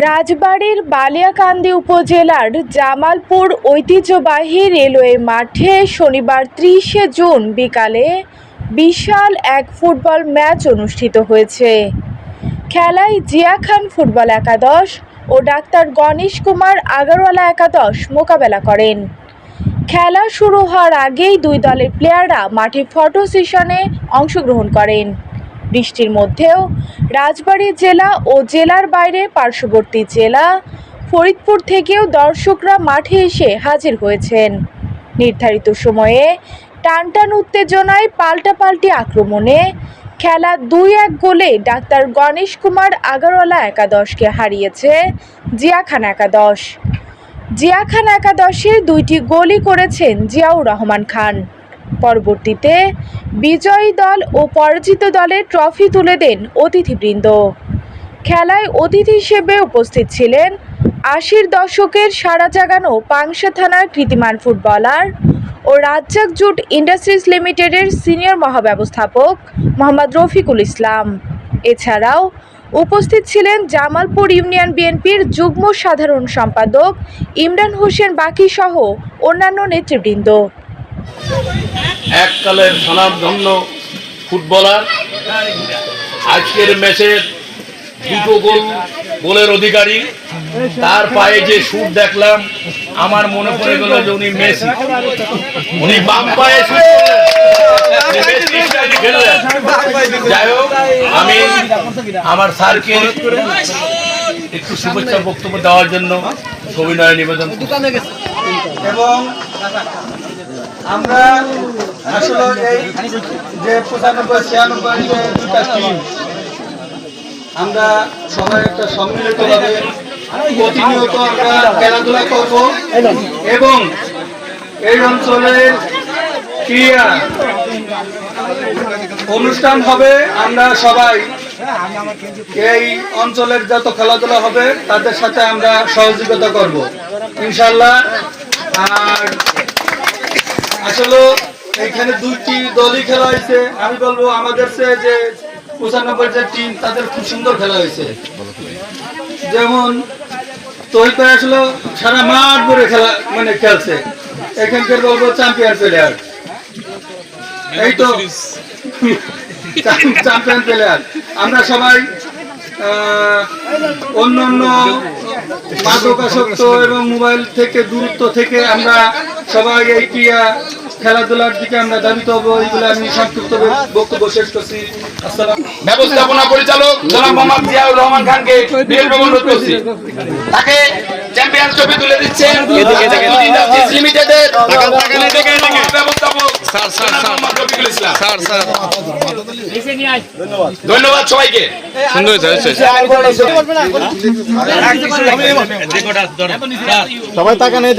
রাজবাড়ীর বালিয়াকান্দি উপজেলার জামালপুর ঐতিহ্যবাহী রেলওয়ে মাঠে শনিবার ত্রিশে জুন বিকালে বিশাল এক ফুটবল ম্যাচ অনুষ্ঠিত হয়েছে। খেলায় জিয়া খান ফুটবল একাদশ ও ডাক্তার গণেশ কুমার আগারওয়ালা একাদশ মোকাবেলা করেন। খেলা শুরু হওয়ার আগেই দুই দলের প্লেয়াররা মাঠে ফটো সেশনে অংশগ্রহণ করেন। বৃষ্টির মধ্যেও রাজবাড়ী জেলা ও জেলার বাইরে পার্শ্ববর্তী জেলা ফরিদপুর থেকেও দর্শকরা মাঠে এসে হাজির হয়েছেন। নির্ধারিত সময়ে টানটান উত্তেজনায় পাল্টাপাল্টি আক্রমণে খেলা দুই এক গোলে ডাক্তার গণেশ কুমার আগারওয়ালা একাদশকে হারিয়েছে জিয়াখান একাদশ। জিয়া খান একাদশে দুইটি গোলই করেছেন জিয়াউর রহমান খান। পরবর্তীতে বিজয়ী দল ও পরাজিত দলের ট্রফি তুলে দেন অতিথিবৃন্দ। খেলায় অতিথি হিসেবে উপস্থিত ছিলেন আশির দশকের সারা জাগানো পাংশা থানার কৃতিমান ফুটবলার ও রাজ্জাক জুট ইন্ডাস্ট্রিজ লিমিটেডের সিনিয়র মহাব্যবস্থাপক মোহাম্মদ রফিকুল ইসলাম। এছাড়াও উপস্থিত ছিলেন জামালপুর ইউনিয়ন বিএনপির যুগ্ম সাধারণ সম্পাদক ইমরান হোসেন বাকি সহ অন্যান্য নেতৃবৃন্দ। এককালের স্বনামধন্য ফুটবলার। আজকের ম্যাচের দুটো গোল গোলের অধিকারী। তার পায়ে যে শুট দেখলাম আমার মনে পড়ে গেল যে উনি মেসি। উনি বাম পায়ে। যাই হোক আমি আমার স্যারকে একটু শুভেচ্ছা বক্তব্য দেওয়ার জন্য সবিনয় নিবেদন এবং আমরা আসলে এই যে পঁচানব্বই, ছিয়ানব্বই, যে দুটা টিম আমরা সবাই একটা সম্মিলিতভাবে প্রতিনিয়ত আমরা খেলাধুলা করব এবং এই অঞ্চলের ক্রিয়া অনুষ্ঠান হবে। আমরা সবাই এই অঞ্চলের যত খেলাধুলা হবে, তাদের সাথে আমরা সহযোগিতা করব। ইনশাল্লাহ আর আসলে এখানে দুইটি দলই খেলা হয়েছে। আমি বলব আমাদের যে পঁচানব্বই যে টিম তাদের খুব সুন্দর খেলা হয়েছে। যেমন তৈরি আসলে সারা মাঠ ভরে খেলা মানে খেলছে। এখানকার বলব চ্যাম্পিয়ন প্লেয়ার এই তো চ্যাম্পিয়ন প্লেয়ার আমরা সবাই অন্য অন্য মাদকাসক্ত এবং মোবাইল থেকে দূরত্ব থেকে আমরা সবাই এই ক্রিয়া, খেলাধুলার দিকে আমরা দাবিত হব এইগুলো আমি সংক্ষিপ্ত বক্তব্য শেষ করছি। ব্যবস্থাপনা পরিচালক জনাব মোহাম্মদ জিয়াউর রহমান খানকে অনুরোধ করছি। তাকে চ্যাম্পিয়ন ট্রফি তুলে দিচ্ছেন ইন্ডাস্ট্রিজ লিমিটেডের ব্যবস্থাপক স্যার মোহাম্মদ রফিকুল ইসলাম ধন্যবাদ সবাইকে সুন্দর হয়েছে হয়েছে। সবাই টাকা নেই